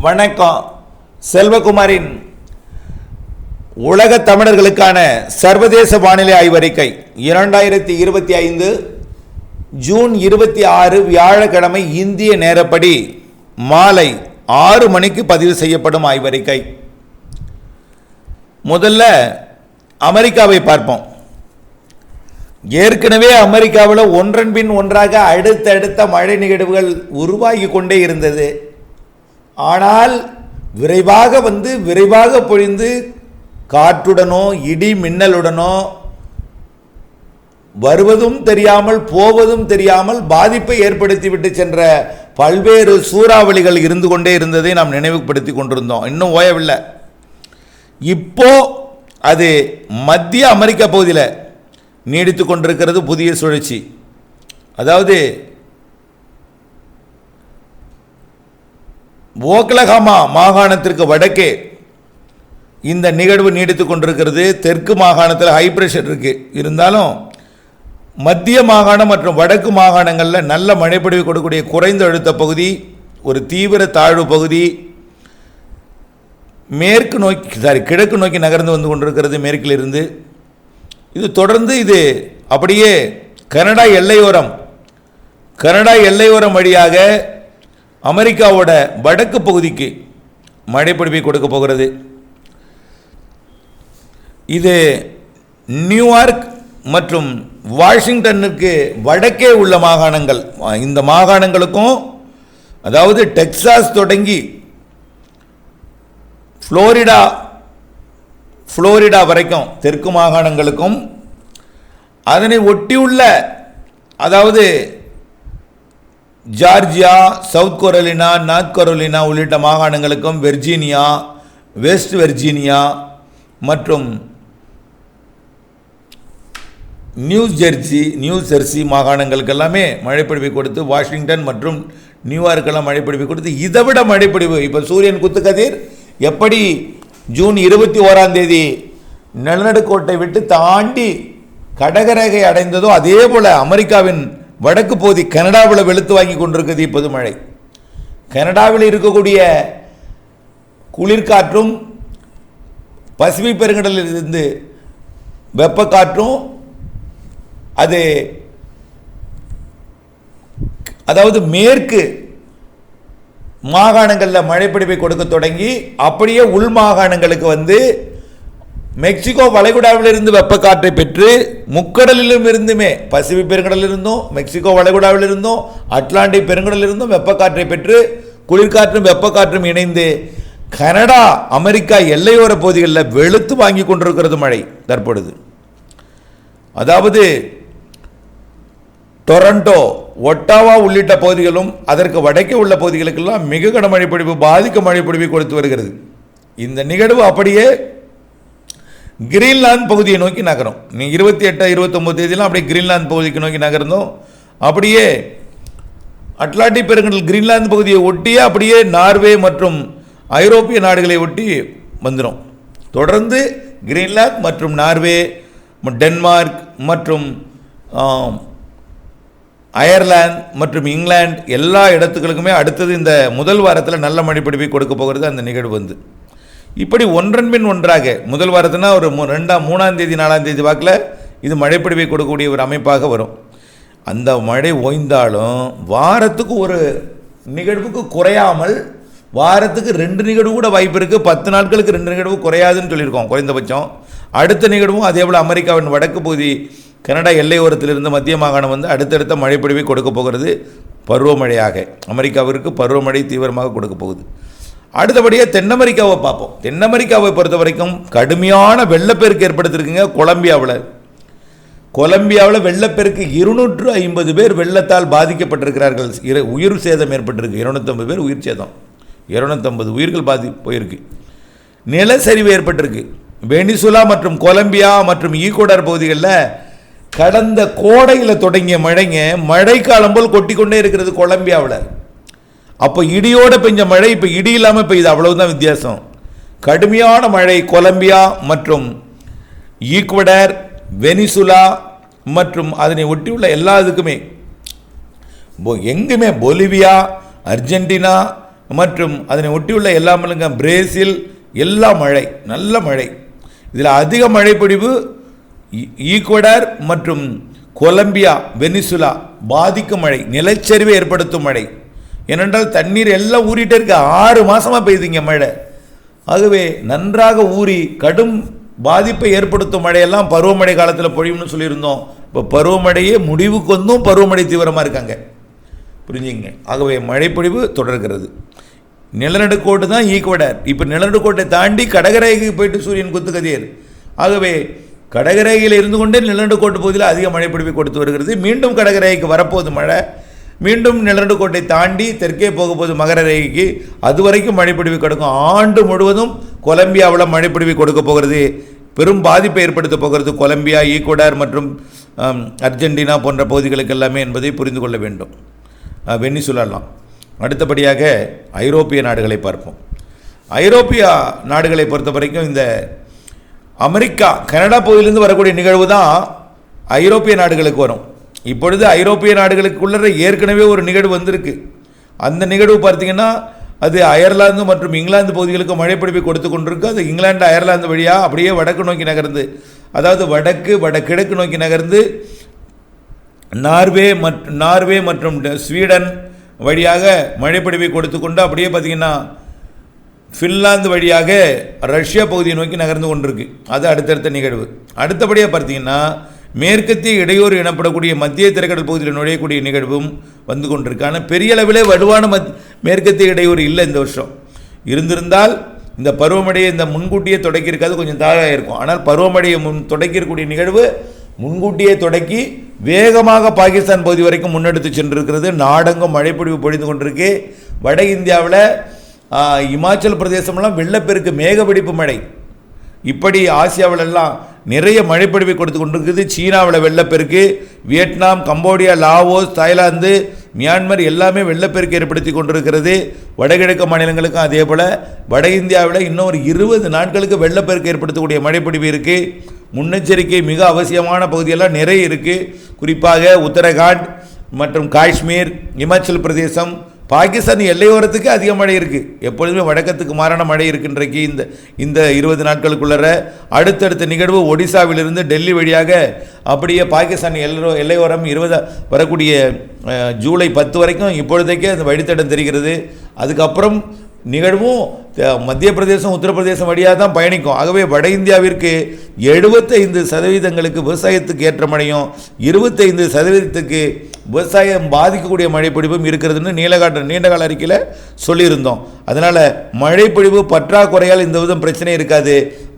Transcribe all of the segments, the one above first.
வணக்கம். செல்வகுமாரின் உலக தமிழர்களுக்கான சர்வதேச வானிலை ஆய்வறிக்கை. இரண்டாயிரத்தி இருபத்தி ஐந்து ஜூன் இருபத்தி ஆறு வியாழக்கிழமை இந்திய நேரப்படி மாலை ஆறு மணிக்கு பதிவு செய்யப்படும் ஆய்வறிக்கை. முதல்ல அமெரிக்காவை பார்ப்போம். ஏற்கனவே அமெரிக்காவில் ஒன்றன் பின் ஒன்றாக அடுத்தடுத்த மழை நிகழ்வுகள் உருவாகி கொண்டே இருந்தது. ஆனால் விரைவாக வந்து விரைவாக பொழிந்து காற்றுடனோ இடி மின்னலுடனோ வருவதும் தெரியாமல் போவதும் தெரியாமல் பாதிப்பை ஏற்படுத்திவிட்டு சென்ற பல்வேறு சூறாவளிகள் இருந்து கொண்டே இருந்ததை நாம் நினைவுபடுத்தி கொண்டிருந்தோம். இன்னும் ஓயவில்லை. இப்போ அது மத்திய அமெரிக்கா பகுதியில் நீடித்து கொண்டிருக்கிறது புதிய சுழற்சி. அதாவது ஓக்லஹாமா மாகாணத்திற்கு வடக்கே இந்த நிகழ்வு நீடித்து கொண்டிருக்கிறது. தெற்கு மாகாணத்தில் ஹை ப்ரெஷர் இருக்குது இருந்தாலும் மத்திய மாகாணம் மற்றும் வடக்கு மாகாணங்களில் நல்ல மழைப்பொழிவு கொடுக்கக்கூடிய குறைந்த அழுத்த பகுதி ஒரு தீவிர தாழ்வு பகுதி மேற்கு நோக்கி சாரி கிழக்கு நோக்கி நகர்ந்து வந்து கொண்டிருக்கிறது மேற்கிலிருந்து. இது தொடர்ந்து இது அப்படியே கனடா எல்லையோரம் கனடா எல்லையோரம் வழியாக அமெரிக்காவோட வடக்கு பகுதிக்கு மழைப்பொழிவை கொடுக்க போகிறது. இது நியூயார்க் மற்றும் வாஷிங்டனுக்கு வடக்கே உள்ள மாகாணங்கள். இந்த மாகாணங்களுக்கும் அதாவது டெக்சாஸ் தொடங்கி ஃப்ளோரிடா ஃப்ளோரிடா வரைக்கும் தெற்கு மாகாணங்களுக்கும் அதனை ஒட்டியுள்ள அதாவது Georgia South Carolina North Carolina உள்ளிட்ட மாகாணங்களுக்கும் வெர்ஜீனியா வெஸ்ட் வெர்ஜீனியா மற்றும் நியூ ஜெர்சி நியூ ஜெர்சி மாகாணங்களுக்கு எல்லாமே மழைப்பொழிவை கொடுத்து வாஷிங்டன் மற்றும் நியூயார்க்கெல்லாம் மழைப்பொழிவை கொடுத்து இதை விட மழைப்பொழிவு இப்போ சூரியன் குத்துக்கதிர் எப்படி ஜூன் இருபத்தி ஓராம் தேதி நிலநடுக்கோட்டை விட்டு தாண்டி கடகரேகை அடைந்ததோ அதே போல் அமெரிக்காவின் வடக்கு பகுதி கனடாவில் வெளுத்து வாங்கி கொண்டிருக்கிறது இப்போது மழை. கனடாவில் இருக்கக்கூடிய குளிர்காற்றும் பசிபிக் பெருங்கடலில் இருந்து வெப்பக்காற்றும் அது அதாவது மேற்கு மாகாணங்களில் மழைப்பிடிப்பை கொடுக்க தொடங்கி அப்படியே உள் மாகாணங்களுக்கு வந்து மெக்சிகோ வளைகுடாவிலிருந்து வெப்பக்காற்றை பெற்று முக்கடலிலும் இருந்துமே பசிபிக் பெருங்கடலிருந்தும் மெக்சிகோ வளைகுடாவிலிருந்தும் அட்லாண்டிக் பெருங்கடலிருந்தும் வெப்பக்காற்றை பெற்று குளிர்காற்றும் வெப்பக்காற்றும் இணைந்து கனடா அமெரிக்கா எல்லையோர பகுதிகளில் வெளுத்து வாங்கி கொண்டிருக்கிறது மழை தற்பொழுது. அதாவது டொரண்டோ ஒட்டாவா உள்ளிட்ட பகுதிகளும் அதற்கு வடக்கே உள்ள பகுதிகளுக்கெல்லாம் மிக கன மழைப்பொழிவு பாதிக்க மழைப்பொழிவை கொடுத்து வருகிறது. இந்த நிகழ்வு அப்படியே கிரீன்லாந்து பகுதியை நோக்கி நகரும். நீ இருபத்தி எட்டு இருபத்தொம்போது தேதியெல்லாம் அப்படியே கிரீன்லாந்து பகுதிக்கு நோக்கி நகர்ந்தோம். அப்படியே அட்லாண்டிக் பெருங்கடல் கிரீன்லாந்து பகுதியை ஒட்டியே அப்படியே நார்வே மற்றும் ஐரோப்பிய நாடுகளை ஒட்டி வந்துடும் தொடர்ந்து கிரீன்லாந்து மற்றும் நார்வே டென்மார்க் மற்றும் அயர்லாந்து மற்றும் இங்கிலாந்து எல்லா இடத்துக்களுக்குமே அடுத்தது இந்த முதல் வாரத்தில் நல்ல மழைப்பிடிப்பை கொடுக்க போகிறது அந்த நிகழ்வு வந்து. இப்படி ஒன்றன் பின் ஒன்றாக முதல் வாரத்துனா ஒரு ரெண்டாம் மூணாம் தேதி நாலாம் தேதி வாக்கில் இது மழைப்பிடிப்பை கொடுக்கக்கூடிய ஒரு அமைப்பாக வரும். அந்த மழை ஓய்ந்தாலும் வாரத்துக்கு ஒரு நிகழ்வுக்கு குறையாமல் வாரத்துக்கு ரெண்டு நிகழ்வு கூட வாய்ப்பு இருக்குது பத்து நாட்களுக்கு ரெண்டு நிகழ்வு குறையாதுன்னு சொல்லியிருக்கோம் குறைந்தபட்சம். அடுத்த நிகழ்வும் அதே போல் அமெரிக்காவின் வடக்கு பகுதி கனடா எல்லையோரத்திலிருந்து மத்திய மாகாணம் வந்து அடுத்தடுத்த மழைப்பொழிவை கொடுக்க போகிறது பருவமழையாக. அமெரிக்காவிற்கு பருவமழை தீவிரமாக கொடுக்க போகுது. அடுத்தபடியாக தென் அமெரிக்காவை பார்ப்போம். தென் அமெரிக்காவை பொறுத்த வரைக்கும் கடுமையான வெள்ளப்பெருக்கு ஏற்படுத்திருக்குங்க கொலம்பியாவில். கொலம்பியாவில் வெள்ளப்பெருக்கு இருநூற்று ஐம்பது பேர் வெள்ளத்தால் பாதிக்கப்பட்டிருக்கிறார்கள். இரு உயிர் சேதம் ஏற்பட்டிருக்கு. இருநூத்தம்பது பேர் உயிர் சேதம். இருநூத்தம்பது உயிர்கள் பாதி போயிருக்கு. நிலச்சரிவு ஏற்பட்டிருக்கு. வெனிசுலா மற்றும் கொலம்பியா மற்றும் ஈக்குவடார் பகுதிகளில் கடந்த கோடையில் தொடங்கிய மழைங்க மழைக்காலம் போல் கொட்டிக்கொண்டே இருக்கிறது கொலம்பியாவில். அப்போ இடியோடு பெஞ்ச மழை இப்போ இடி இல்லாமல் பெய்யுது. அவ்வளவுதான் வித்தியாசம். கடுமையான மழை கொலம்பியா மற்றும் ஈக்குவடர் வெனிசுலா மற்றும் அதனை ஒட்டியுள்ள எல்லா இதுக்குமே. எங்குமே பொலிவியா அர்ஜென்டினா மற்றும் அதனை ஒட்டியுள்ள எல்லா மலைங்க பிரேசில் எல்லா மழை நல்ல மழை. இதில் அதிக மழைப்பொழிவு ஈ- மற்றும் கொலம்பியா வெனிசுலா பாதிக்கும் மழை நிலச்சரிவை ஏற்படுத்தும் மழை. ஏனென்றால் தண்ணீர் எல்லாம் ஊறிட்டே இருக்கு. ஆறு மாதமாக பெய்யுதுங்க மழை. ஆகவே நன்றாக ஊறி கடும் பாதிப்பை ஏற்படுத்தும் மழையெல்லாம் பருவமழை காலத்தில் பொழியும்னு சொல்லியிருந்தோம். இப்போ பருவமழையே முடிவுக்கு வந்தும் பருவமழை தீவிரமாக இருக்காங்க. புரிஞ்சுங்க? ஆகவே மழைப்பொழிவு தொடர்கிறது. நிலநடுக்கோட்டு தான் ஈக்குவடர். இப்போ நிலநடுக்கோட்டை தாண்டி கடகரேகைக்கு போயிட்டு சூரியன் குத்து கதிர் ஆகவே கடகரேகையில் இருந்து கொண்டே நிலநடுக்கோட்டு பகுதியில் அதிக மழைப்பொழிவை கொடுத்து வருகிறது. மீண்டும் கடகரேகைக்கு வரப்போகுது மழை. மீண்டும் நிலநடுக்கோட்டை தாண்டி தெற்கே போகும்போது மகர ரேகைக்கு அது வரைக்கும் மழைப்பிடிவு கொடுக்கும். ஆண்டு முழுவதும் கொலம்பியாவில் மழைப்பிடிவு கொடுக்க போகிறது. பெரும் பாதிப்பை ஏற்படுத்த போகிறது. கொலம்பியா ஈக்குவடார் மற்றும் அர்ஜென்டினா போன்ற பகுதிகளுக்கு எல்லாமே என்பதை புரிந்து கொள்ள வேண்டும். வெண்ணி சொல்லலாம் அடுத்தபடியாக ஐரோப்பிய நாடுகளை பார்ப்போம். ஐரோப்பிய நாடுகளை பொறுத்த வரைக்கும் இந்த அமெரிக்கா கனடா பகுதியிலிருந்து வரக்கூடிய நிகழ்வு தான் ஐரோப்பிய நாடுகளுக்கு வரும். இப்பொழுது ஐரோப்பிய நாடுகளுக்குள்ள ஏற்கனவே ஒரு நிகழ்வு வந்திருக்கு. அந்த நிகழ்வு பார்த்தீங்கன்னா அது அயர்லாந்து மற்றும் இங்கிலாந்து பகுதிகளுக்கு மழைப்பிடிப்பை கொடுத்து கொண்டிருக்கு. அது இங்கிலாந்து அயர்லாந்து வழியாக அப்படியே வடக்கு நோக்கி நகர்ந்து அதாவது வடக்கு வடகிழக்கு நோக்கி நகர்ந்து நார்வே மற்றும் நார்வே மற்றும் ஸ்வீடன் வழியாக மழைப்பிடிப்பை கொடுத்து கொண்டு அப்படியே பார்த்தீங்கன்னா ஃபின்லாந்து வழியாக ரஷ்யா பகுதியை நோக்கி நகர்ந்து கொண்டிருக்கு. அது அடுத்தடுத்த நிகழ்வு. அடுத்தபடியாக பார்த்தீங்கன்னா மேற்கத்திய இடையூறு எனப்படக்கூடிய மத்திய திரைக்கடல் பகுதியில் நுழையக்கூடிய நிகழ்வும் வந்து கொண்டிருக்கு. ஆனால் பெரிய அளவிலே வலுவான மத் மேற்கத்திய இடையூறு இல்லை இந்த வருஷம். இருந்திருந்தால் இந்த பருவமழையை இந்த முன்கூட்டியே தொடக்கியிருக்காது கொஞ்சம் தாழாக இருக்கும். ஆனால் பருவமழையை முன் தொடக்கியிருக்கக்கூடிய நிகழ்வு முன்கூட்டியே தொடக்கி வேகமாக பாகிஸ்தான் பகுதி வரைக்கும் முன்னெடுத்து சென்றிருக்கிறது. நாடெங்கும் மழைப்பொழிவு பொழிந்து கொண்டிருக்கு. வட இந்தியாவில் இமாச்சல் பிரதேசமெல்லாம் வெள்ளப்பெருக்கு மேகவெடிப்பு மழை. இப்படி ஆசியாவிலெல்லாம் நிறைய மழைப்பொழிவை கொடுத்து கொண்டிருக்குது. சீனாவில் வெள்ளப்பெருக்கு Vietnam Cambodia Laos Thailand Myanmar எல்லாமே வெள்ளப்பெருக்கு ஏற்படுத்தி கொண்டிருக்கிறது. வடகிழக்கு மாநிலங்களுக்கும் அதே போல் வட இந்தியாவில் இன்னும் ஒரு இருபது நாட்களுக்கு வெள்ளப்பெருக்கு ஏற்படுத்தக்கூடிய மழைப்பொழிவு இருக்குது முன்னெச்சரிக்கை மிக அவசியமான பகுதியெல்லாம் நிறைய இருக்குது குறிப்பாக உத்தரகாண்ட் மற்றும் காஷ்மீர் இமாச்சல் பிரதேசம் பாகிஸ்தான் எல்லையோரத்துக்கு அதிக மழை இருக்குது எப்பொழுதுமே வடக்கத்துக்கு மாறான மழை இருக்கின்றைக்கு இந்த இந்த இருபது நாட்களுக்குள்ளற அடுத்தடுத்த நிகழ்வு ஒடிசாவிலிருந்து டெல்லி வழியாக அப்படியே பாகிஸ்தான் எல்லோ எல்லையோரம் இருபது வரக்கூடிய ஜூலை பத்து வரைக்கும் இப்பொழுதைக்கே அந்த வழித்தடம் தெரிகிறது. அதுக்கப்புறம் நிகழ்வும் மத்திய பிரதேசம் உத்தரப்பிரதேசம் வழியாக தான் பயணிக்கும். ஆகவே வட இந்தியாவிற்கு எழுபத்தைந்து சதவீதங்களுக்கு விவசாயத்துக்கு ஏற்ற மழையும் இருபத்தைந்து சதவீதத்துக்கு விவசாயம் பாதிக்கக்கூடிய மழைப்பொழிவும் இருக்கிறதுன்னு நீலகாட்ட நீண்டகால அறிக்கையில் சொல்லியிருந்தோம். அதனால் மழைப்பொழிவு பற்றாக்குறையால் இந்த விதம் பிரச்சனை இருக்காது.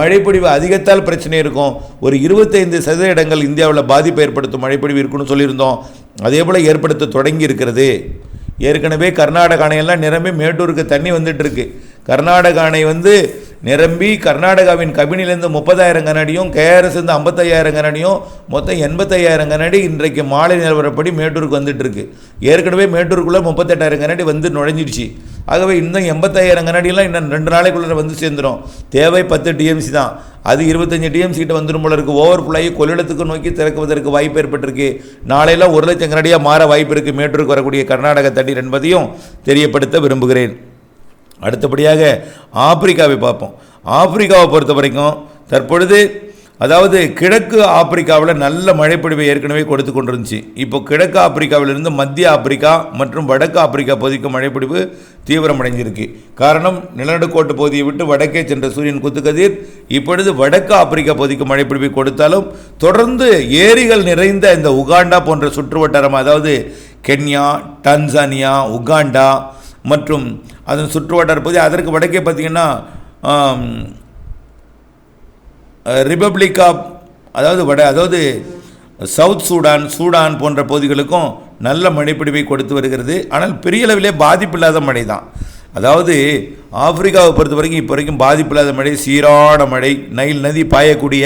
மழைப்பொழிவு அதிகத்தால் பிரச்சனை இருக்கும். ஒரு இருபத்தைந்து சதவீத இடங்கள் இந்தியாவில் பாதிப்பை ஏற்படுத்தும் மழைப்பொழிவு இருக்குன்னு சொல்லியிருந்தோம். அதே போல் ஏற்படுத்த தொடங்கி இருக்கிறது. ஏற்கனவே கர்நாடக அணையெல்லாம் நிரம்பி மேட்டூருக்கு தண்ணி வந்துட்டு இருக்கு கர்நாடக அணை வந்து நிரம்பி கர்நாடகாவின் கபினிலேருந்து முப்பதாயிரம் கனடியும் கேஆர்எஸ்லேருந்து ஐம்பத்தையாயிரம் கனடியும் மொத்தம் எண்பத்தையாயிரம் கனடி இன்றைக்கு மாலை நிலவரப்படி மேட்டூருக்கு வந்துட்டுருக்கு. ஏற்கனவே மேட்டூருக்குள்ளே முப்பத்தெட்டாயிரம் கனடி வந்து நுழைஞ்சிடுச்சு. ஆகவே இன்னும் எண்பத்தாயிரம் கனடியெல்லாம் இன்னும் ரெண்டு நாளைக்குள்ளே வந்து சேர்ந்துடும் தேவை பத்து டிஎம்சி தான். அது இருபத்தஞ்சி டிஎம்சி கிட்ட வந்துடும் போல இருக்கு. ஓவர் ஃபுல்லாகி கொள்ளிடத்துக்கு நோக்கி திறக்குவதற்கு வாய்ப்பு ஏற்பட்டிருக்கு. நாளையெல்லாம் ஒரு லட்சம் கனடியாக மாற வாய்ப்பு இருக்குது மேட்டூருக்கு வரக்கூடிய கர்நாடக தண்ணீர் என்பதையும் தெரியப்படுத்த விரும்புகிறேன். அடுத்தபடியாக ஆப்பிரிக்காவை பார்ப்போம். ஆப்பிரிக்காவை பொறுத்த வரைக்கும் தற்பொழுது அதாவது கிழக்கு ஆப்பிரிக்காவில் நல்ல மழைப்பொழிவை ஏற்கனவே கொடுத்து கொண்டிருந்துச்சு. இப்போ கிழக்கு ஆப்பிரிக்காவிலிருந்து மத்திய ஆப்பிரிக்கா மற்றும் வடக்கு ஆப்பிரிக்கா பகுதிக்கு மழைப்பொழிவு தீவிரமடைஞ்சிருக்கு. காரணம் நிலநடுக்கோட்டு பகுதியை விட்டு வடக்கே சென்ற சூரியன் குத்துக்கதிர். இப்பொழுது வடக்கு ஆப்பிரிக்கா பகுதிக்கு மழைப்பொழிவை கொடுத்தாலும் தொடர்ந்து ஏரிகள் நிறைந்த இந்த உகாண்டா போன்ற சுற்றுவட்டாரம் அதாவது கென்யா டான்சானியா உகாண்டா மற்றும் அதன் சுற்றுவட்டார பகுதி அதற்கு வடக்கே பார்த்தீங்கன்னா ரிபப்ளிக் ஆஃப் அதாவது வட அதாவது சவுத் சூடான் சூடான் போன்ற பகுதிகளுக்கும் நல்ல மழைப்பிடிவை கொடுத்து வருகிறது. ஆனால் பெரிய அளவிலே பாதிப்பில்லாத மழை தான். அதாவது ஆப்பிரிக்காவை பொறுத்த வரைக்கும் இப்போ வரைக்கும் பாதிப்பில்லாத மழை சீரான மழை நைல் நதி பாயக்கூடிய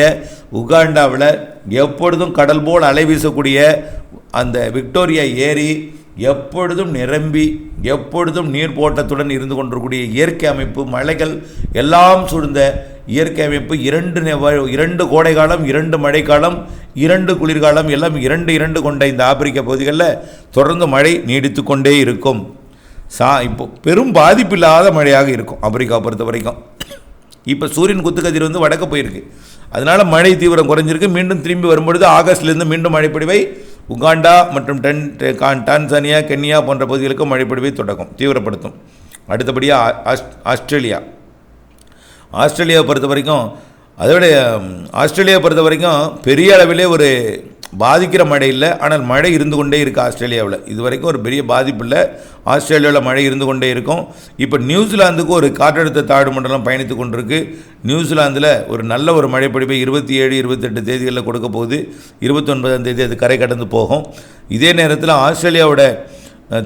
உகாண்டாவில் எப்பொழுதும் கடல் போல் அலை வீசக்கூடிய அந்த விக்டோரியா ஏரி எப்பொழுதும் நிரம்பி எப்பொழுதும் நீர் போட்டத்துடன் இருந்து கொண்டிருக்கூடிய இயற்கை அமைப்பு மலைகள் எல்லாம் சூழ்ந்த இயற்கை அமைப்பு இரண்டு இரண்டு கோடைக்காலம் இரண்டு மழைக்காலம் இரண்டு குளிர்காலம் எல்லாம் இரண்டு இரண்டு கொண்ட இந்த ஆப்பிரிக்க பகுதிகளில் தொடர்ந்து மழை நீடித்து கொண்டே இருக்கும். சா இப்போ பெரும் பாதிப்பு இல்லாத மழையாக இருக்கும் ஆப்பிரிக்கா பொறுத்த வரைக்கும். இப்போ சூரியன் குத்துக்கதிர் வந்து வடக்க போயிருக்கு. அதனால் மழை தீவிரம் குறைஞ்சிருக்கு. மீண்டும் திரும்பி வரும்பொழுது ஆகஸ்ட்லேருந்து மீண்டும் மழைப்பொழிவை உகாண்டா மற்றும் டென் டான்சானியா கென்யா போன்ற பகுதிகளுக்கும் மழைப்பொழிவை தொடக்கும் தீவிரப்படுத்தும். அடுத்தபடியாக ஆஸ்- ஆஸ்திரேலியா. ஆஸ்திரேலியாவை பொறுத்த வரைக்கும் அதோட ஆஸ்திரேலியாவை பொறுத்த வரைக்கும் பெரிய அளவிலே ஒரு பாதிக்கிற மழை இல்லை ஆனால் மழை இருந்து கொண்டே இருக்குது ஆஸ்திரேலியாவில். இது வரைக்கும் ஒரு பெரிய பாதிப்பு இல்லை. ஆஸ்திரேலியாவில் மழை இருந்து கொண்டே இருக்கும். இப்போ நியூசிலாந்துக்கு ஒரு காற்றழுத்த தாழ்வு மண்டலம் பயணித்து கொண்டிருக்கு. நியூசிலாந்தில் ஒரு நல்ல ஒரு மழைப்பொழிவை இருபத்தி ஏழு இருபத்தெட்டு தேதிகளில் கொடுக்க போகுது. இருபத்தொன்பதாம் தேதி அது கரை கடந்து போகும். இதே நேரத்தில் ஆஸ்திரேலியாவோட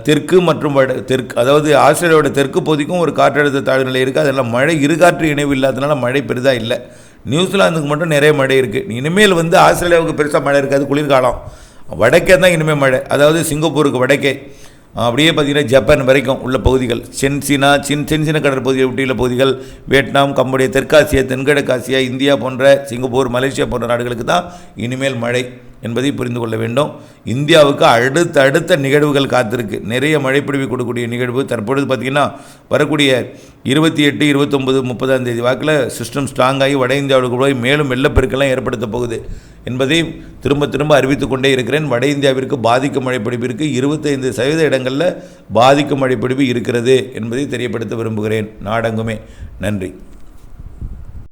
தெற்கு மற்றும் வட தெற்கு அதாவது ஆஸ்திரேலியாவோட தெற்கு பகுதிக்கும் ஒரு காற்றழுத்த தாழ்வு நிலை இருக்குது அதெல்லாம் மழை இருகாற்று இணைவு இல்லாதனால மழை பெரிதாக இல்லை. நியூசிலாந்துக்கு மட்டும் நிறைய மழை இருக்குது இனிமேல் வந்து ஆஸ்திரேலியாவுக்கு பெருசாக மழை இருக்காது குளிர்காலம். வடக்கே தான் இனிமேல் மழை. அதாவது சிங்கப்பூருக்கு வடக்கே. அப்படியே பார்த்தீங்கன்னா ஜப்பான் வரைக்கும் உள்ள பகுதிகள். சென்சினா சின் சென்சின கடற்பகுதியை ஒட்டியுள்ள பகுதிகள். வியட்நாம் கம்போடியா தெற்காசியா தென்கிழக்காசியா இந்தியா போன்ற சிங்கப்பூர் மலேசியா போன்ற நாடுகளுக்கு தான் இனிமேல் மழை. என்பதை புரிந்து கொள்ள வேண்டும். இந்தியாவுக்கு அடுத்த அடுத்த நிகழ்வுகள் காத்திருக்கு. நிறைய மழைப்பிடிவு கொடுக்கக்கூடிய நிகழ்வு. தற்பொழுது பார்த்திங்கன்னா வரக்கூடிய இருபத்தி எட்டு இருபத்தொம்பது முப்பதாம் தேதி வாக்கில் சிஸ்டம் ஸ்ட்ராங் ஆகி வட இந்தியாவுக்கு போய் மேலும் வெள்ளப்பெருக்கெல்லாம் ஏற்படுத்த போகுது என்பதை திரும்ப திரும்ப அறிவித்துக் கொண்டே இருக்கிறேன். வட இந்தியாவிற்கு பாதிக்கும் மழைப்பிடிப்பிற்கு இருபத்தைந்து சதவீத இடங்களில் பாதிக்கும் மழைப்பிடிப்பு இருக்கிறது என்பதை தெரியப்படுத்த விரும்புகிறேன். நாடெங்குமே. நன்றி.